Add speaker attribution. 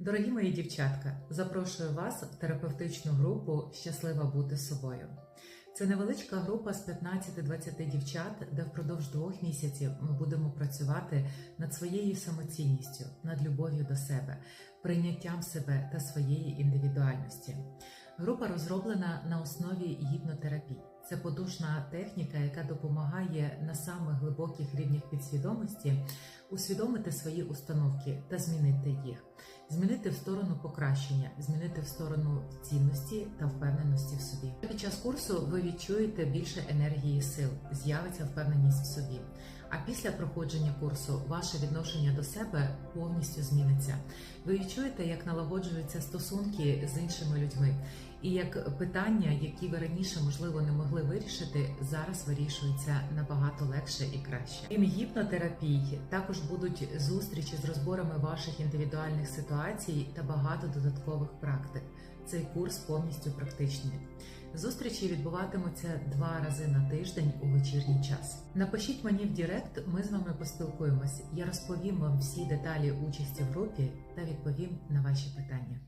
Speaker 1: Дорогі мої дівчатка, запрошую вас в терапевтичну групу Щаслива бути собою. Це невеличка група з 15-20 дівчат, де впродовж двох місяців ми будемо працювати над своєю самоцінністю, над любов'ю до себе, прийняттям себе та своєї індивідуальності. Група розроблена на основі гіпнотерапії. Це подушна техніка, яка допомагає на самих глибоких рівнях підсвідомості усвідомити свої установки та змінити їх, змінити в сторону покращення, змінити в сторону цінності та впевненості в собі. Під час курсу ви відчуєте більше енергії сил, з'явиться впевненість в собі. А після проходження курсу ваше відношення до себе повністю зміниться. Ви відчуєте, як налагоджуються стосунки з іншими людьми, і як питання, які ви раніше можливо не могли вирішити, зараз вирішуються набагато легше і краще. Крім гіпнотерапії, також будуть зустрічі з розборами ваших індивідуальних ситуацій та багато додаткових практик. Цей курс повністю практичний. Зустрічі відбуватимуться два рази на тиждень у вечірній час. Напишіть мені в Директ, ми з вами поспілкуємось. Я розповім вам всі деталі участі в групі та відповім на ваші питання.